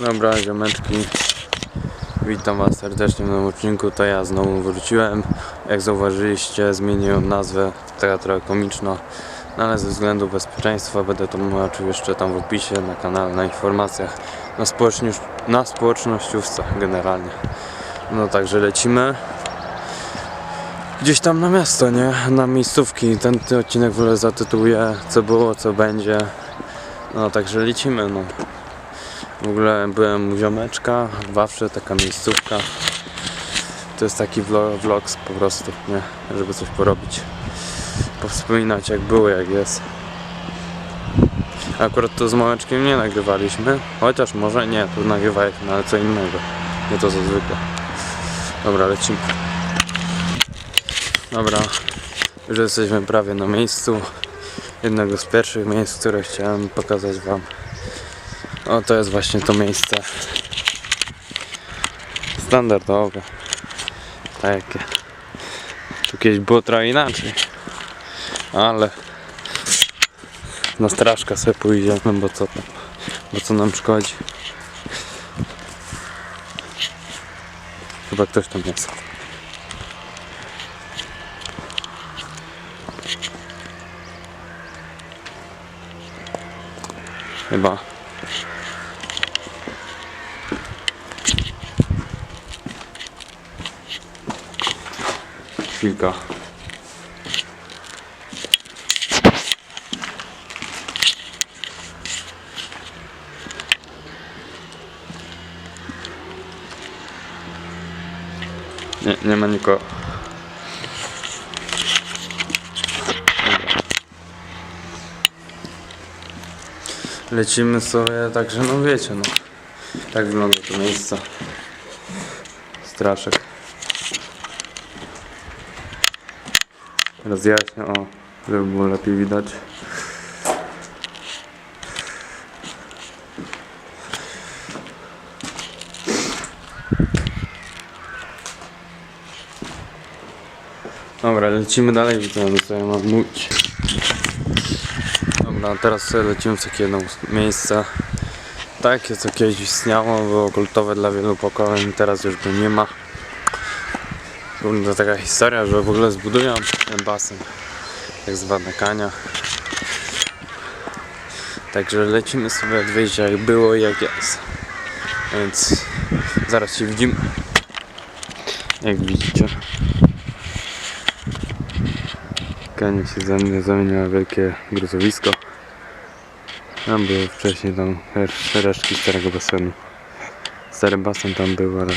Dobra, ziomeczki. Witam Was serdecznie w nowym odcinku. To ja znowu wróciłem. Jak zauważyliście, zmieniłem nazwę teatra komiczna. No ale ze względu bezpieczeństwa będę to tłumaczył jeszcze tam w opisie, na kanale, na informacjach, na, społeczność, na społecznościówce generalnie. No także lecimy. Gdzieś tam na miasto, nie? Na miejscówki. Ten, ten odcinek w ogóle zatytułuję co było, co będzie. No także lecimy, no. W ogóle byłem u ziomeczka, w Wawrze, taka miejscówka. To jest taki vlog po prostu, nie? Żeby coś porobić. Powspominać jak było, jak jest. Akurat to z małeczkiem nie nagrywaliśmy, chociaż może nie, tu nagrywaliśmy, ale co innego. Nie to co zwykle. Dobra, lecimy. Dobra, już jesteśmy prawie na miejscu. Jednego z pierwszych miejsc, które chciałem pokazać Wam. O, to jest właśnie to miejsce. Standardowe. Takie. Tu kiedyś było trochę inaczej. Ale na straszka sobie pójdziemy, bo co tam, bo co nam szkodzi. Chyba ktoś tam jest. Chyba. Chwilka. Nie, nie ma nikogo. Lecimy sobie, także no wiecie, no. Tak wygląda to miejsce. Straszek. Rozjaśnię, o, żeby było lepiej widać. Dobra, lecimy dalej, widzimy co ja mam mówić. Dobra, teraz sobie lecimy w takie jedno miejsce. Takie co kiedyś istniało, było kultowe dla wielu pokoleń, teraz już go nie ma. To taka historia, że w ogóle zbudują ten basen, tak zwane Kania. Także lecimy sobie odwiedzić jak było i jak jest. Więc zaraz się widzimy. Jak widzicie. Kania się zam- zamieniła w wielkie gruzowisko. Tam były wcześniej tam res- resztki starego basenu. Stary basen tam był, ale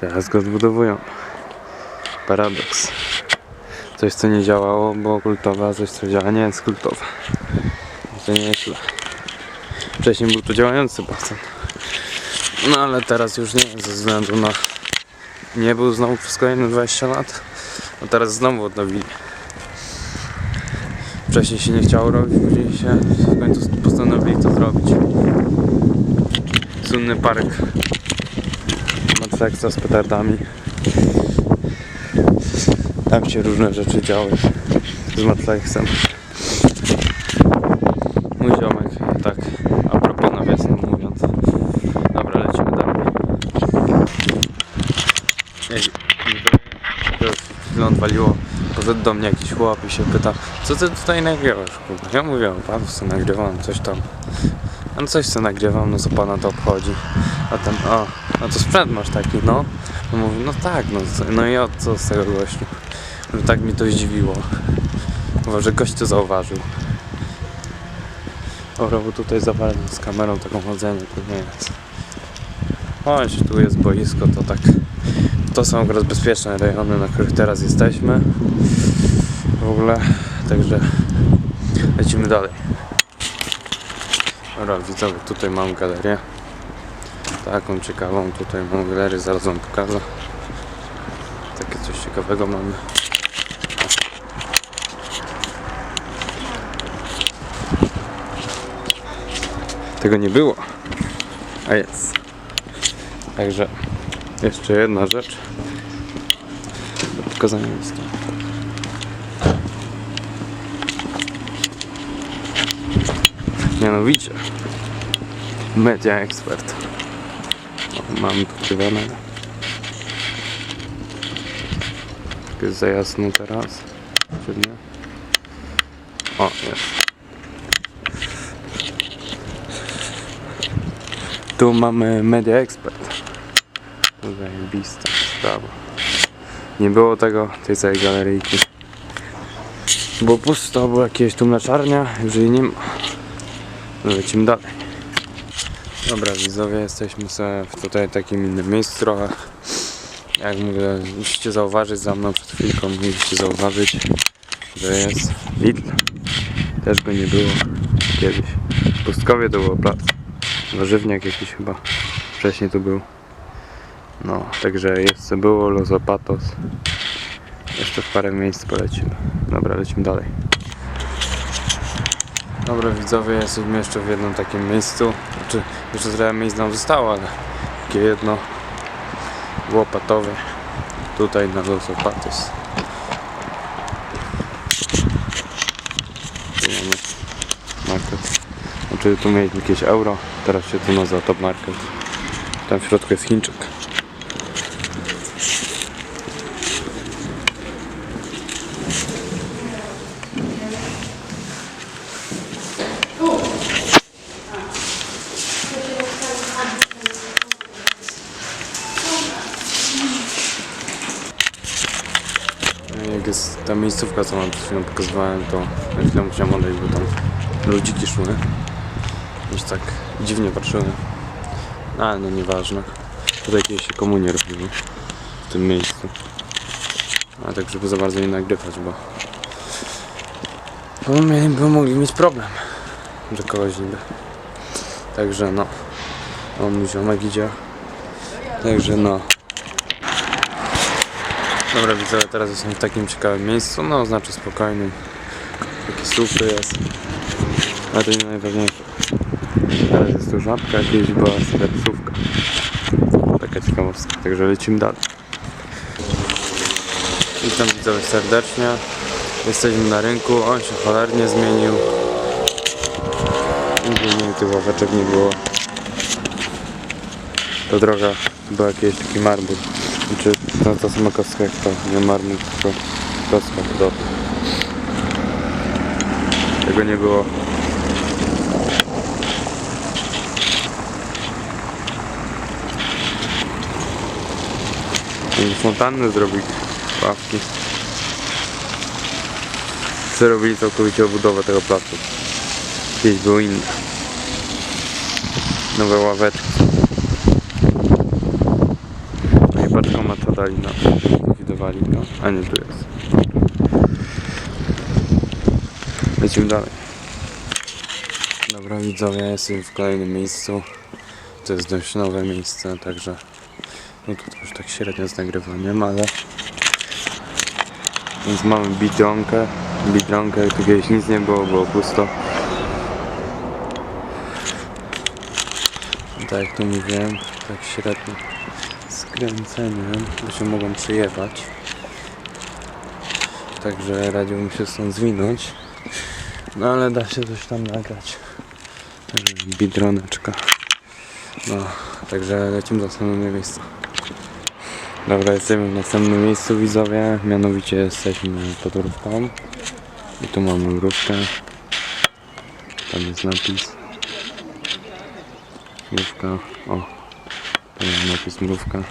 teraz go odbudowują. Paradoks. Coś co nie działało było kultowe, a coś co działa nie jest kultowe. To nie jest źle. Wcześniej był to działający basen. No ale teraz już nie ze względu na nie był znowu przez kolejne 20 lat. A teraz znowu odnowili. Wcześniej się nie chciało robić, później się w końcu postanowili to zrobić. Słynny park Matrix'a z petardami. Tam się różne rzeczy działy z Matrixem. Mój ziomek, tak, a propos nawiasem mówiąc. Dobra, lecimy dalej. Ej, chwilę odwaliło. Poszedł do mnie jakiś chłop i się pyta, co ty tutaj nagrywasz, kurwa? Ja mówię, pan co nagrywam, coś tam. No coś co nagrywam, no co pana to obchodzi. A ten, o, a to sprzęt masz taki, no. No mówi, no tak, no, no i o co z tego gościu? Że tak mi to zdziwiło. Chyba, że gość to zauważył. Dobra, bo tutaj za bardzo z kamerą taką chodzenie to nie jest. Chodź, tu jest boisko, to tak. To są akurat bezpieczne rejony, na których teraz jesteśmy. W ogóle, także lecimy dalej. Dobra, widzowie, tutaj mam galerię. Taką ciekawą, tutaj mam galerię, zaraz wam pokażę. Takie coś ciekawego mamy. Tego nie było, a jest. Także jeszcze jedna rzecz do pokazania jest. Mianowicie Media Expert. Mam pokrywane. Jest za jasno teraz. Czy nie? O, jest. Tu mamy Media Expert. Zajebista sprawa. Nie było tego, tej całej galeryjki. Było pusto, była jakieś tu mleczarnia, już jej nie ma. Lecimy dalej. Dobra widzowie, jesteśmy sobie w tutaj takim innym miejscu trochę. Jak mówię, musicie zauważyć za mną przed chwilką, musicie zauważyć, że jest Lidl. Też go nie było kiedyś. W Pustkowie to było plac. Warzywniak jakiś chyba wcześniej tu był. No, także jest, było Los Zapatos. Jeszcze w parę miejsc polecimy. Dobra, lecimy dalej. Dobra widzowie, jesteśmy jeszcze w jednym takim miejscu. Znaczy, jeszcze trochę miejsc nam zostało, ale takie jedno łopatowe. Tutaj na Los mamy market. Znaczy tu mieliśmy jakieś euro, teraz się tu nazywa Top Market. Tam w środku jest Chińczyk. Jak jest ta miejscówka, co wam przed chwilą pokazywałem, to na chwilę musiałem odejść, bo tam ludziki szły. Już tak dziwnie patrzyły. No, ale no nieważne. Tutaj kiedyś się komunie robiło w tym miejscu. A tak, żeby za bardzo nie nagrywać, bo bo mieli, by mogli mieć problem, że kogoś niby. Także no, o mój ziomek idzie. Także no. Dobra widzowie, teraz jestem w takim ciekawym miejscu, no znaczy spokojnym. Taki suchy jest. Ale to nie najważniejsze. Teraz jest tu żabka, kiedyś była sklepsówka. Taka ciekawostka, także lecimy dalej. Witam widzowie serdecznie. Jesteśmy na rynku, on się cholernie zmienił. Nigdy nie tych ławeczek nie było. Ta droga była jakiś taki marmur. Znaczy to, to sama kostka jak to, nie marmur, tylko kostka do. Tego nie było. I Fontanny zrobili ławki. Przerobili całkowicie obudowę tego placu. Kiedyś było inne. Nowe ławeczki. No i paczkomat co dali na zlikwidowali go. A nie, tu jest. Lecimy dalej. Dobra widzowie, jestem w kolejnym miejscu. To jest dość nowe miejsce, także no to już tak średnio z nagrywaniem, ale więc mamy Biedronkę. Biedronkę, tu kiedyś nic nie było, było pusto. Tak jak to mówiłem, tak średnio skręceniem, bo się mogą przyjechać. Także radziłbym się stąd zwinąć. No ale da się coś tam nagrać. Także Biedroneczka. No, także lecimy do następnego miejsca. Dobra, jesteśmy w następnym miejscu widzowie, mianowicie jesteśmy pod mrówką. I tu mamy mrówkę. Tam jest napis. Mrówka, o. Tam jest napis mrówka.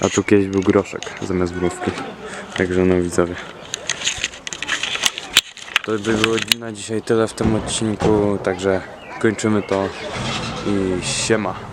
A tu kiedyś był groszek zamiast mrówki. Także no widzowie. To by było na dzisiaj tyle w tym odcinku, także kończymy to i siema.